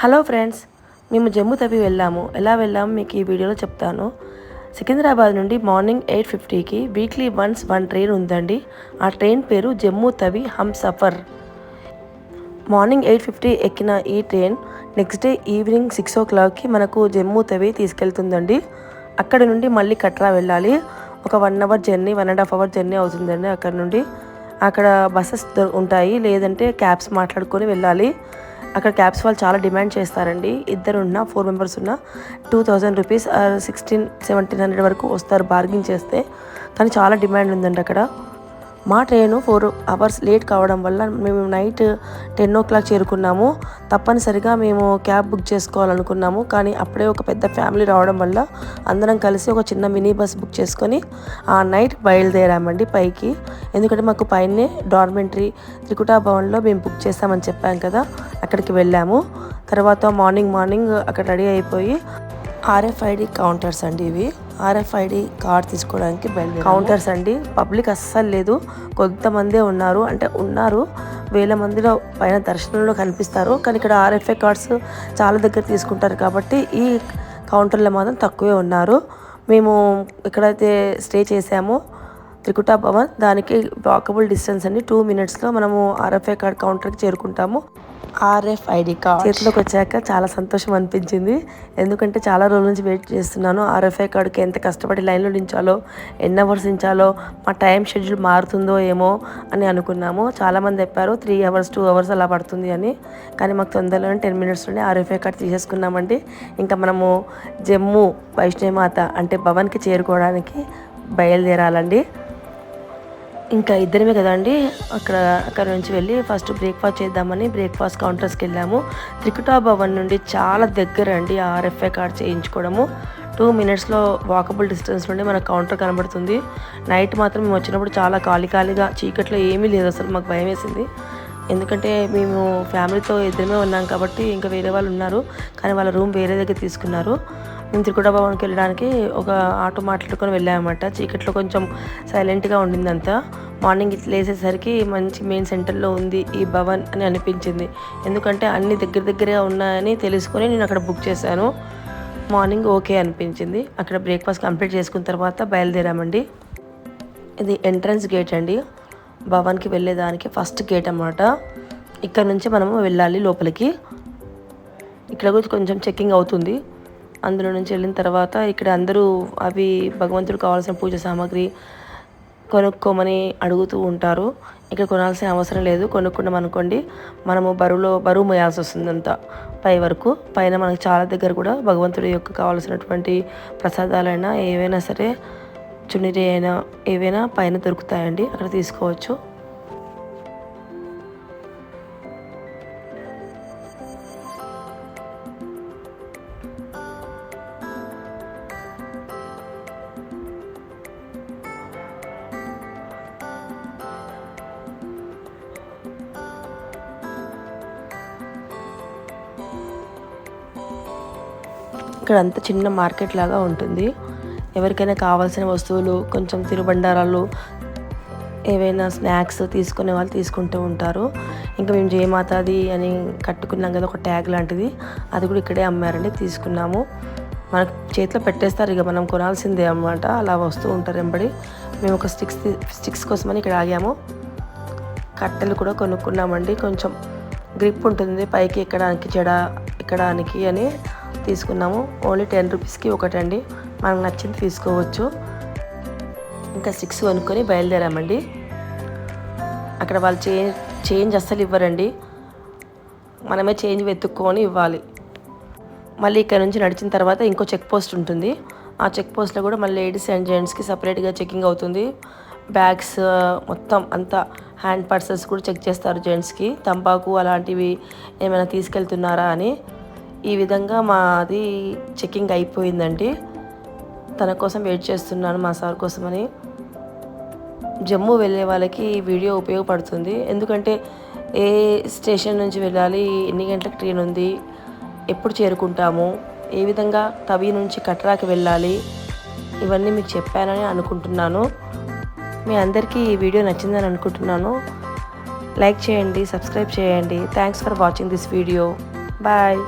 Hello friends మేము జమ్ము తవ్వి వెళ్ళాము. ఎలా వెళ్ళాము మీకు ఈ వీడియోలో చెప్తాను. సికింద్రాబాద్ నుండి మార్నింగ్ ఎయిట్ ఫిఫ్టీకి వీక్లీ వన్స్ వన్ ట్రైన్ ఉందండి. ఆ ట్రైన్ పేరు Jammu Tawi Humsafar. Morning eight fifty ఎక్కిన ఈ train next day evening six ఓ క్లాక్కి మనకు జమ్మూ తవి తీసుకెళ్తుందండి. అక్కడ నుండి మళ్ళీ కట్రా వెళ్ళాలి. ఒక one hour journey one and half hour journey అవుతుందండి అక్కడ నుండి. అక్కడ బస్సెస్ ఉంటాయి. లేదంటే క్యాబ్స్ మాట్లాడుకొని వెళ్ళాలి. అక్కడ క్యాబ్స్ వాళ్ళు చాలా డిమాండ్ చేస్తారండి. ఇద్దరు ఉన్న ఫోర్ మెంబర్స్ ఉన్న two thousand rupees sixteen seventeen hundred వరకు వస్తారు బార్గింగ్ చేస్తే. కానీ చాలా డిమాండ్ ఉందండి అక్కడ. మా ట్రైన్ ఫోర్ అవర్స్ లేట్ కావడం వల్ల మేము నైట్ టెన్ ఓ క్లాక్ చేరుకున్నాము. తప్పనిసరిగా మేము క్యాబ్ బుక్ చేసుకోవాలనుకున్నాము. కానీ అప్పుడే ఒక పెద్ద ఫ్యామిలీ రావడం వల్ల అందరం కలిసి ఒక చిన్న మినీ బస్ బుక్ చేసుకొని ఆ నైట్ బయలుదేరామండి పైకి. ఎందుకంటే మాకు పైనే డార్మెంటరీ త్రికుటా భవన్లో మేము బుక్ చేస్తామని చెప్పాం కదా. అక్కడికి వెళ్ళాము. తర్వాత మార్నింగ్ మార్నింగ్ అక్కడ రెడీ అయిపోయి ఆర్ఎఫ్ఐడి కౌంటర్స్ అండి ఇవి. ఆర్ఎఫ్ఐడి కార్డ్ తీసుకోవడానికి బయలుదేరి కౌంటర్స్ అండి? పబ్లిక్ అస్సలు లేదు. కొంతమందే ఉన్నారు. అంటే ఉన్నారు. వేల మందిలో పైన దర్శనంలో కనిపిస్తారు. కానీ ఇక్కడ ఆర్ఎఫ్ఐ కార్డ్స్ చాలా దగ్గర తీసుకుంటారు కాబట్టి ఈ కౌంటర్లో మాత్రం తక్కువే ఉన్నారు. మేము ఎక్కడైతే స్టే చేసామో త్రికుటా భవన్. దానికి వాకబుల్ డిస్టెన్స్ అండి. టూ మినిట్స్లో మనము ఆర్ఎఫ్ఐ కార్డ్ కౌంటర్కి చేరుకుంటాము. RFID card. చేతిలోకి వచ్చాక చాలా సంతోషం అనిపించింది. ఎందుకంటే చాలా రోజుల నుంచి వెయిట్ చేస్తున్నాను. ఆర్ఎఫ్ఐ కార్డుకి ఎంత కష్టపడి లైన్లో నించాలో ఎన్ని అవర్స్ నించాలో మా టైం షెడ్యూల్ మారుతుందో ఏమో అని అనుకున్నాము. చాలామంది చెప్పారు త్రీ అవర్స్ టూ అవర్స్ అలా పడుతుంది అని. కానీ మాకు తొందరలోనే టెన్ మినిట్స్లోనే ఆర్ఎఫ్ఐ కార్డ్ తీసేసుకున్నామండి. ఇంకా మనము జమ్మూ వైష్ణవమాత అంటే భవన్కి చేరుకోవడానికి బయలుదేరాలండి. ఇంకా ఇద్దరమే కదండి అక్కడ అక్కడ నుంచి వెళ్ళి ఫస్ట్ బ్రేక్ఫాస్ట్ చేద్దామని బ్రేక్ఫాస్ట్ కౌంటర్స్కి వెళ్ళాము. త్రికుటా భవన్ నుండి చాలా దగ్గర అండి ఆర్ఎఫ్ఐ కార్డ్ చేయించుకోవడము. టూ మినిట్స్లో వాకబుల్ డిస్టెన్స్ నుండి మనకు కౌంటర్ కనబడుతుంది. నైట్ మాత్రం మేము వచ్చినప్పుడు చాలా ఖాళీ ఖాళీగా చీకట్లో ఏమీ లేదు అసలు మాకు భయం వేసింది. ఎందుకంటే మేము ఫ్యామిలీతో ఇద్దరమే ఉన్నాం కాబట్టి ఇంకా వేరే వాళ్ళు ఉన్నారు. కానీ వాళ్ళ రూమ్ వేరే దగ్గర తీసుకున్నారు. మేము త్రికుట భవన్కి వెళ్ళడానికి ఒక ఆటో మాట్లాడుకొని వెళ్ళామన్నమాట. చీకట్లో కొంచెం సైలెంట్గా ఉండిందంతా. మార్నింగ్ ఇట్లా లేసేసరికి మంచి మెయిన్ సెంటర్లో ఉంది ఈ భవన్ అని అనిపించింది. ఎందుకంటే అన్ని దగ్గర దగ్గరగా ఉన్నాయని తెలుసుకొని నేను అక్కడ బుక్ చేశాను. మార్నింగ్ ఓకే అనిపించింది. అక్కడ బ్రేక్ఫాస్ట్ కంప్లీట్ చేసుకున్న తర్వాత బయలుదేరామండి. ఇది ఎంట్రన్స్ గేట్ అండి. భవన్కి వెళ్ళేదానికి ఫస్ట్ గేట్ అనమాట ఇక్కడ నుంచి మనము వెళ్ళాలి లోపలికి. ఇక్కడ కూడా కొంచెం చెక్కింగ్ అవుతుంది. అందులో నుంచి వెళ్ళిన తర్వాత ఇక్కడ అందరూ అవి భగవంతుడు కావాల్సిన పూజ సామాగ్రి కొనుక్కోమని అడుగుతూ ఉంటారు. ఇక్కడ కొనాల్సిన అవసరం లేదు. కొనుక్కున్నాం అనుకోండి. మనము బరువులో బరువు మోయాల్సి వస్తుంది అంతా పై వరకు. పైన మనకు చాలా దగ్గర కూడా భగవంతుడి యొక్క కావాల్సినటువంటి ప్రసాదాలైనా ఏవైనా సరే చున్నీరి అయినా ఏవైనా పైన దొరుకుతాయండి. అక్కడ తీసుకోవచ్చు. ఇక్కడ అంత చిన్న మార్కెట్ లాగా ఉంటుంది. ఎవరికైనా కావాల్సిన వస్తువులు కొంచెం తిరుబండారాలు ఏవైనా స్నాక్స్ తీసుకునే వాళ్ళు తీసుకుంటూ ఉంటారు. ఇంకా మేము జయమాతాది అని కట్టుకున్నాం కదా ఒక ట్యాగ్ లాంటిది. అది కూడా ఇక్కడే అమ్మారండి తీసుకున్నాము. మన చేతిలో పెట్టేస్తారు ఇక మనం కొనాల్సిందే అన్నమాట. అలా వస్తూ ఉంటారు వెంబడి. మేము ఒక స్టిక్స్ స్టిక్స్ కోసమని ఇక్కడ ఆగాము. కట్టెలు కూడా కొనుక్కున్నామండి. కొంచెం గ్రిప్ ఉంటుంది పైకి ఎక్కడానికి జడ ఎక్కడానికి అని. తీసుకున్నాము. ఓన్లీ టెన్ రూపీస్కి ఒకటండి. మనకు నచ్చింది తీసుకోవచ్చు. ఇంకా సిక్స్ కొనుక్కొని బయలుదేరామండి. అక్కడ వాళ్ళు చేంజ్ చేంజ్ అస్సలు ఇవ్వరండి. మనమే చేంజ్ వెతుక్కొని ఇవ్వాలి. మళ్ళీ ఇక్కడ నుంచి నడిచిన తర్వాత ఇంకో చెక్ పోస్ట్ ఉంటుంది. ఆ చెక్ పోస్ట్లో కూడా మళ్ళీ లేడీస్ అండ్ జెంట్స్కి సపరేట్గా చెకింగ్ అవుతుంది. బ్యాగ్స్ మొత్తం అంతా హ్యాండ్ పర్సెస్ కూడా చెక్ చేస్తారు జెంట్స్కి. తంబాకు అలాంటివి ఏమైనా తీసుకెళ్తున్నారా అని. ఈ విధంగా మాది చెకింగ్ అయిపోయిందండి. తన కోసం వెయిట్ చేస్తున్నాను మా సార్ కోసమని. జమ్మూ వెళ్ళే వాళ్ళకి వీడియో ఉపయోగపడుతుంది. ఎందుకంటే ఏ స్టేషన్ నుంచి వెళ్ళాలి ఎన్ని గంటలకు ట్రైన్ ఉంది ఎప్పుడు చేరుకుంటాము ఏ విధంగా తవి నుంచి కట్రాకి వెళ్ళాలి ఇవన్నీ మీకు చెప్పానని అనుకుంటున్నాను. మీ అందరికీ ఈ వీడియో నచ్చిందని అనుకుంటున్నాను. లైక్ చేయండి సబ్స్క్రైబ్ చేయండి. Thanks for watching this video bye